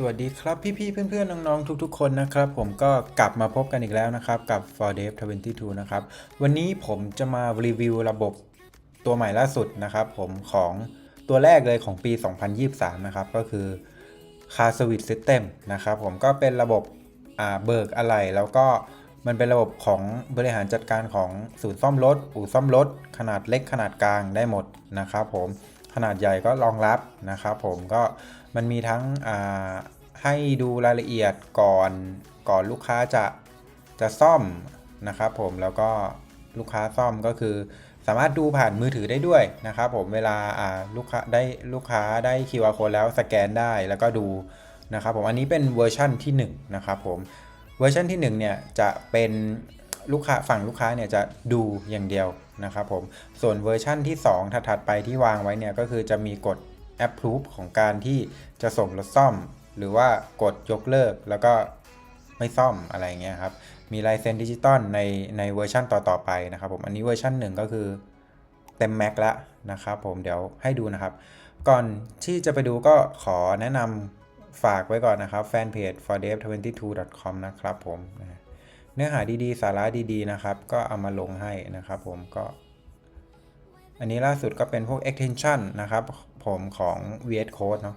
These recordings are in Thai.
สวัสดีครับพี่ๆเพื่อนๆน้องๆทุกๆคนนะครับผมก็กลับมาพบกันอีกแล้วนะครับกับ For Dev 22 นะครับ วันนี้ผมจะมารีวิวระบบตัวใหม่ล่าสุดนะครับผมของตัวแรกเลยของปี 2023 นะครับ ก็คือ Car Service System นะครับผมก็เป็นระบบเบิกอะไรแล้วก็มันเป็นระบบของบริหารจัดการของศูนย์ซ่อมรถ อู่ซ่อมรถ ขนาดเล็กขนาดกลางได้หมดนะครับผม นาดใหญ่ก็รองรับนะครับผมก็มันมีทั้งให้ดูรายละเอียดก่อนก่อนลูกค้าจะจะซ่อมนะครับผมแล้วก็ลูกค้าซ่อมก็คือ สามารถดูผ่านมือถือได้ด้วยนะครับผมเวลาอ่าลูกค้าได้ลูกค้าได้ QR code แล้วสแกนได้แล้วก็ดูนะครับผมอันนี้เป็นเวอร์ชั่นที่1นะครับผมเวอร์ชันที่1เนี่ยจะเป็น ลูกค้าฝั่งลูกค้าเนี่ยจะดูอย่างเดียวนะครับผม ส่วนเวอร์ชั่นที่ 2 ถัดๆไปที่วางไว้เนี่ยก็คือจะมีกด approve ของการที่จะส่งรถซ่อม หรือว่ากดยกเลิกแล้วก็ไม่ซ่อมอะไรเงี้ยครับ มีลายเซ็นดิจิตอลในในเวอร์ชันต่อๆไปนะครับผม อันนี้เวอร์ชันหนึ่งก็คือเต็มแม็กแล้วนะครับผมเดี๋ยวให้ดูนะครับ ก่อนที่จะไปดูก็ขอแนะนำฝากไว้ก่อนนะครับแฟนเพจ fordev22.com นะครับผมนะ เนื้อหาดีๆ สาระดีๆนะครับ ก็เอามาลงให้นะครับผมก็ อันนี้ล่าสุดก็เป็นพวก extension นะครับ ผมของ VS Code เนาะ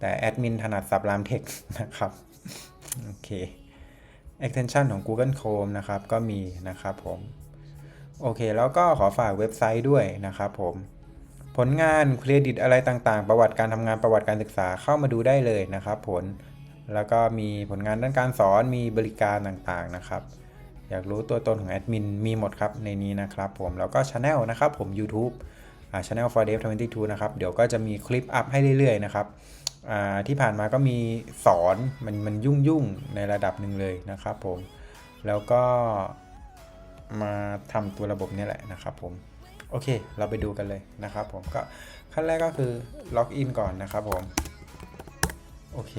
แต่แอดมินถนัดสับรามเทคนะครับ โอเค extension ของ Google Chrome นะครับ ก็มีนะครับผม โอเค แล้วก็ขอฝากเว็บไซต์ด้วยนะครับผมผลงานเครดิตอะไรต่างๆ ประวัติการทำงานประวัติการศึกษาเข้ามาดูได้เลยนะครับผล แล้วก็มีผลงานด้านการสอนมีบริการต่างๆนะครับ อยากรู้ตัวตนของแอดมินมีหมดครับในนี้นะครับผมแล้วก็ช anel นะครับผม YouTube อ่า channel for dev 22นะครับ เดี๋ยวก็จะมีคลิปอัพให้เรื่อยๆนะครับอ่าที่ผ่านมาก็มีสอนมันมันยุ่งยุ่งๆในระดับหนึ่งเลยนะครับผมแล้วก็มาทำตัวระบบนี่ยแหละนะครับผมโอเค เราไปดูกันเลยนะครับผมก็ขั้นแรกก็คือล็อกอินก่อนนะครับผมโอเค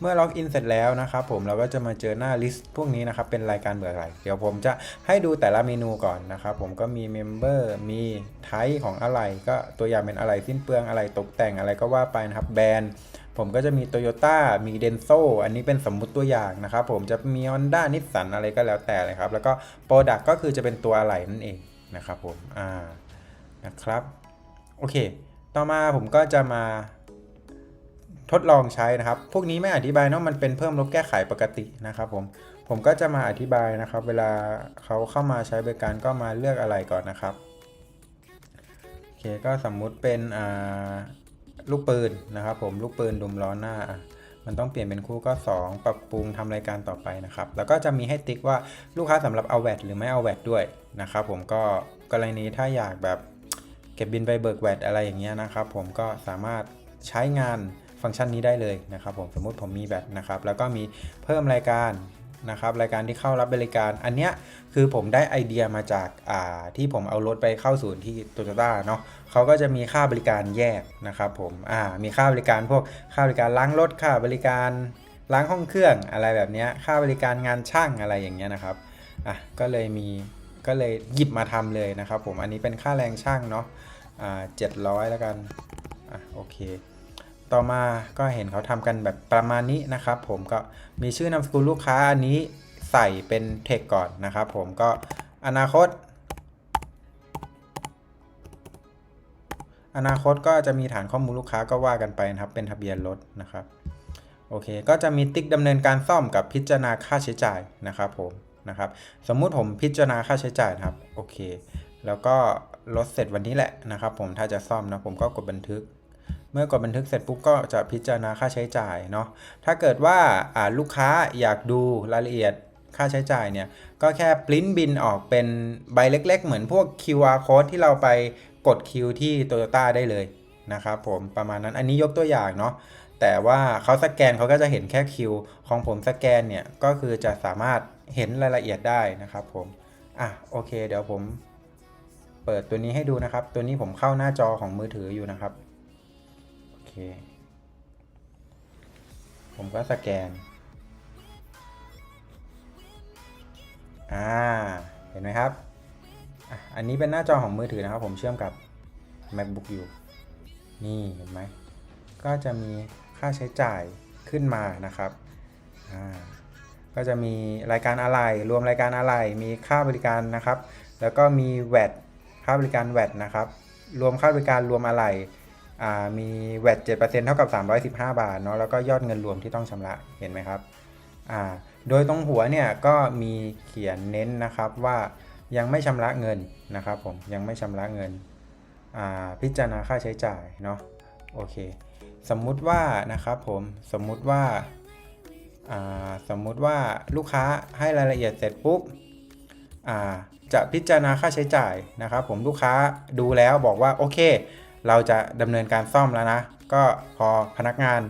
เมื่อล็อกอินเสร็จแล้วนะครับผมเราก็จะมาเจอหน้าลิสต์พวกนี้นะครับเป็นรายการเบื่ออะไรเดี๋ยวผมจะให้ดูแต่ละเมนูก่อนนะครับผมก็มีเมมเบอร์มีไทป์ของอะไร ก็ตัวอย่างเป็นอะไรสิ้นเปลืองอะไรตกแต่งอะไรก็ว่าไปนะครับแบรนด์ผมก็จะมี Toyota มี Denso อันนี้เป็นสมมุติตัวอย่างนะครับผมจะมี Honda Nissan อะไรก็แล้วแต่เลยครับ แล้วก็ Product ก็คือจะเป็นตัวอะไรนั่นเองนะครับผมอ่านะครับโอเค ต่อมาผมก็จะมา ทดลองใช้นะครับ พวกนี้ไม่อธิบายเนาะมันเป็นเพิ่มลบแก้ไขปกตินะครับผม ผมก็จะมาอธิบายนะครับ เวลาเขาเข้ามาใช้บริการก็มาเลือกอะไรก่อนนะครับโอเคก็สมมุติเป็นลูกปืนนะครับผมลูกปืนดุมล้อหน้ามันต้องเปลี่ยนเป็นคู่ก็ 2 ปรับปรุงทำรายการต่อไปนะครับ แล้วก็จะมีให้ติ๊กว่าลูกค้าสำหรับเอาแวดหรือไม่เอาแวดด้วยนะครับผมก็กรณีถ้าอยากแบบเก็บบินไปเบิกแวดอะไรอย่างเงี้ยนะครับผมก็สามารถใช้งาน ฟังก์ชันนี้ได้เลยนะครับผมสมมุติผมมีแวดนะครับแล้วก็มีเพิ่มรายการนะครับรายการที่เข้ารับบริการอันเนี้ยคือผมได้ไอเดียมาจากอ่าที่ผมเอารถไปเข้าศูนย์ที่โตโยต้าเนาะเขาก็จะมีค่าบริการแยกนะครับผมอ่ามีค่าบริการพวกค่าบริการล้างรถค่าบริการล้างห้องเครื่องอะไรแบบเนี้ยค่าบริการงานช่างอะไรอย่างเงี้ยนะครับอะก็เลยมีก็เลยหยิบมาทำเลยนะครับผมอันนี้เป็นค่าแรงช่างเนาะอ่าเจ็ดร้อยแล้วกันอะโอเค ต่อมาก็เห็นเขาทำกันแบบประมาณนี้นะครับ ผมก็มีชื่อนามสกุลลูกค้าอันนี้ใส่เป็นเทคก่อนนะครับผมก็อนาคต อนาคตก็จะมีฐานข้อมูลลูกค้าก็ว่ากันไปนะครับ เป็นทะเบียนรถนะครับโอเค ก็จะมีติ๊กดำเนินการซ่อมกับพิจารณาค่าใช้จ่ายนะครับผมนะครับ สมมุติผมพิจารณาค่าใช้จ่ายนะครับโอเค แล้วก็รถเสร็จวันนี้แหละนะครับ ผมถ้าจะซ่อมนะผมก็กดบันทึก เมื่อกดบันทึกเสร็จปุ๊บก็จะพิจารณาค่าใช้จ่ายเนาะถ้าเกิดว่าลูกค้าอยากดูรายละเอียดค่าใช้จ่ายเนี่ยก็แค่ปริ้นบินออกเป็นใบเล็ก ๆ เหมือนพวก QR code ที่เราไปกดคิวที่ Toyota ได้เลยนะครับผมประมาณนั้นอันนี้ยกตัวอย่างเนาะแต่ว่าเขาสแกนเขาก็จะเห็นแค่คิวของผมสแกนเนี่ยก็คือจะสามารถเห็นรายละเอียดได้นะครับผมอะโอเค เดี๋ยวผมเปิดตัวนี้ให้ดูนะครับ ตัวนี้ผมเข้าหน้าจอของมือถืออยู่นะครับ ผมก็สแกน อ่า เห็นไหมครับ อันนี้เป็นหน้าจอของมือถือนะครับ ผมเชื่อมกับ macbook อยู่ นี่เห็นไหม ก็จะมีค่าใช้จ่ายขึ้นมานะครับ อ่า ก็จะมีรายการอะไร รวมรายการอะไร มีค่าบริการนะครับ แล้วก็มีแวดค่าบริการแวดนะครับ รวมค่าบริการรวมอะไร มีแวด7%เท่ากับ315บาทเนาะแล้วก็ยอดเงินรวมที่ต้องชำระเห็นไหมครับโดยตรงหัวเนี่ยก็มีเขียนเน้นนะครับว่ายังไม่ชำระเงินนะครับผมยังไม่ชำระเงินพิจารณาค่าใช้จ่ายเนาะโอเค สมมุติว่านะครับผมสมมุติว่าาสมมุติว่าลูกค้าให้รายละเอียดเสร็จปุ๊บจะพิจารณาค่าใช้จ่ายนะครับ ผมลูกค้าดูแล้วบอกว่าโอเค เราจะดำเนินการซ่อมแล้วนะ ก็พอพนักงาน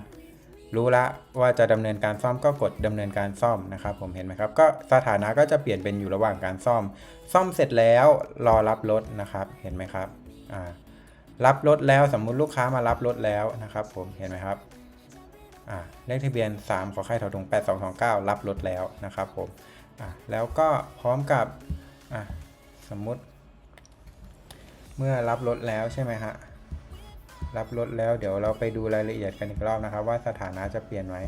รู้ละว่าจะดำเนินการซ่อมก็กดดำเนินการซ่อมนะครับผมเห็นไหมครับ ก็สถานะก็จะเปลี่ยนเป็นอยู่ระหว่างการซ่อม ซ่อมเสร็จแล้วรอรับรถนะครับเห็นไหมครับรับรถแล้วสมมุติลูกค้ามารับรถแล้วนะครับ ผมเห็นไหมครับเลขทะเบียน 3 ขอไข่ถอถุง8229 รับรถแล้วนะครับผมแล้วก็พร้อมกับสมมุติ เมื่อรับรถแล้วใช่ไหมฮะ รับรถแล้วเดี๋ยวเราไปดูรายละเอียดกันอีกรอบนะครับ ว่าสถานะจะเปลี่ยนไหม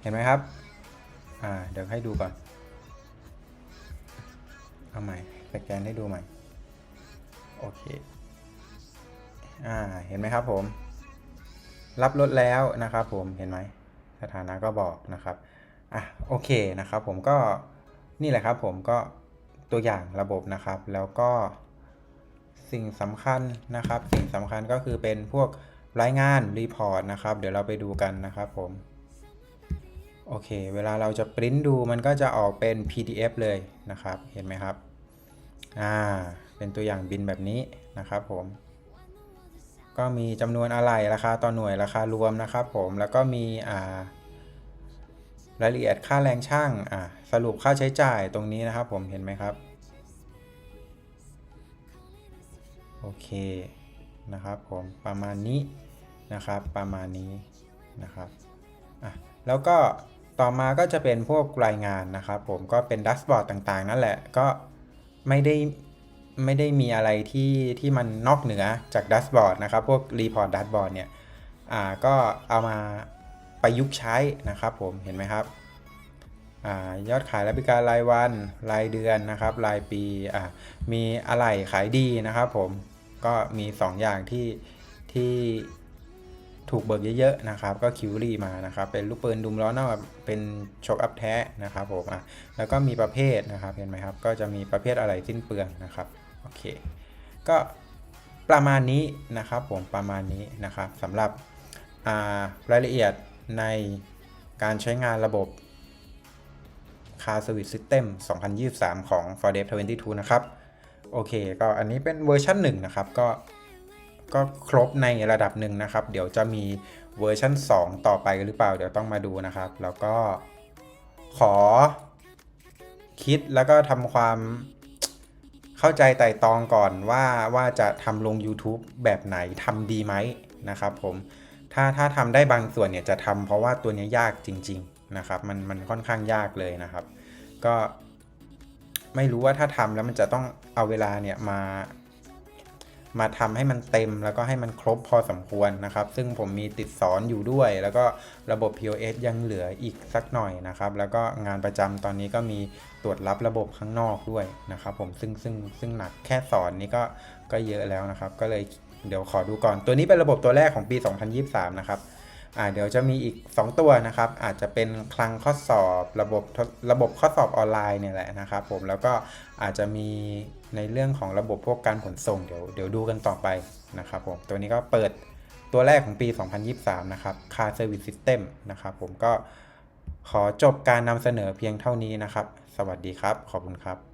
เห็นไหมครับ อ่า เดี๋ยวให้ดูก่อน เอาใหม่ สแกนให้ดูใหม่ โอเค อ่า เห็นไหมครับผม รับรถแล้วนะครับผม เห็นไหม สถานะก็บอกนะครับ อะ โอเคนะครับผมก็ นี่แหละครับผมก็ ตัวอย่างระบบนะครับ แล้วก็สิ่งสำคัญนะครับ สิ่งสำคัญก็คือเป็นพวกรายงานรีพอร์ตนะครับ เดี๋ยวเราไปดูกันนะครับผมโอเค เวลาเราจะปริ้นดูมันก็จะออกเป็น PDF เลยนะครับ เห็นไหมครับ อ่า เป็นตัวอย่างบินแบบนี้นะครับผม ก็มีจำนวนอะไรราคาต่อหน่วยราคารวมนะครับผม แล้วก็มี อ่า รายละเอียดค่าแรงช่างอ่าสรุปค่าใช้จ่ายตรงนี้นะครับผมเห็นไหมครับโอเคนะครับผมประมาณนี้นะครับประมาณนี้นะครับอะแล้วก็ต่อมาก็จะเป็นพวกรายงานนะครับผมก็เป็นดัชบอร์ดต่างๆ นั่นแหละก็ไม่ได้ไม่ได้มีอะไรที่ที่มันนอกเหนือจากดัชบอร์ดนะครับ พวกรีพอร์ตดัชบอร์ดเนี่ยอ่าก็เอามา ประยุกต์ใช้นะครับผมเห็นไหมครับอยอดขายและบริการรายวันรายเดือนนะครับ รายปีมีอะไรขายดีนะครับ ผมก็มี 2 อย่างที่ที่ถูกเบิกเยอะๆนะครับ ก็คิวรี่มานะครับ เป็นลูกปืนดุมล้อนอกเป็นช็อคอัพแท้นะครับผมอะแล้วก็มีประเภทนะครับเห็นไหมครับ ก็จะมีประเภทอะไรสิ้นเปลืองนะครับโอเค ก็ประมาณนี้นะครับผมประมาณนี้นะครับสำหรับรายละเอียด ในการใช้งานระบบ Car Service System 2023 ของ f o r d e v 22 นะครับ โอเค ก็อันนี้เป็นเวอร์ชัน1นะครับ ก็ก็ครบในระดับหนึ่งนะครับ เดี๋ยวจะมีเวอร์ชัน2 ต่อไปหรือเปล่า เดี๋ยวต้องมาดูนะครับ แล้วก็ขอคิดแล้วก็ทำความเข้าใจไต่ตองก่อนว่าว่าจะทำลง YouTube แบบไหนทำดีไหมนะครับผม ถ้าถ้าทำได้บางส่วนเนี่ยจะทำเพราะว่าตัวนี้ยากจริง ๆนะครับ มันมันค่อนข้างยากเลยนะครับ ก็ไม่รู้ว่าถ้าทำแล้วมันจะต้องเอาเวลาเนี่ยมา มาทำให้มันเต็มแล้วก็ให้มันครบพอสมควรนะครับ ซึ่งผมมีติดสอนอยู่ด้วย แล้วก็ระบบ POS ยังเหลืออีกสักหน่อยนะครับ แล้วก็งานประจำตอนนี้ก็มีตรวจรับระบบข้างนอกด้วยนะครับ ผมซึ่งซึ่งซึ่งหนักแค่สอนนี้ก็ก็เยอะแล้วนะครับ ก็เลย เดี๋ยวขอดูก่อนตัวนี้เป็นระบบตัวแรกของปี 2023 นะครับอ่าเดี๋ยวจะมีอีก 2 ตัวนะครับ อาจจะเป็นคลังข้อสอบ ระบบระบบข้อสอบออนไลน์เนี่ยแหละนะครับผมแล้วก็อาจจะมีในเรื่องของระบบพวกการขนส่งเดี๋ยวเดี๋ยวดูกันต่อไปนะครับผมตัวนี้ก็เปิดตัวแรกของปี 2023 นะครับ Car Service System นะครับผมก็ขอจบการนำเสนอเพียงเท่านี้นะครับ สวัสดีครับ ขอบคุณครับ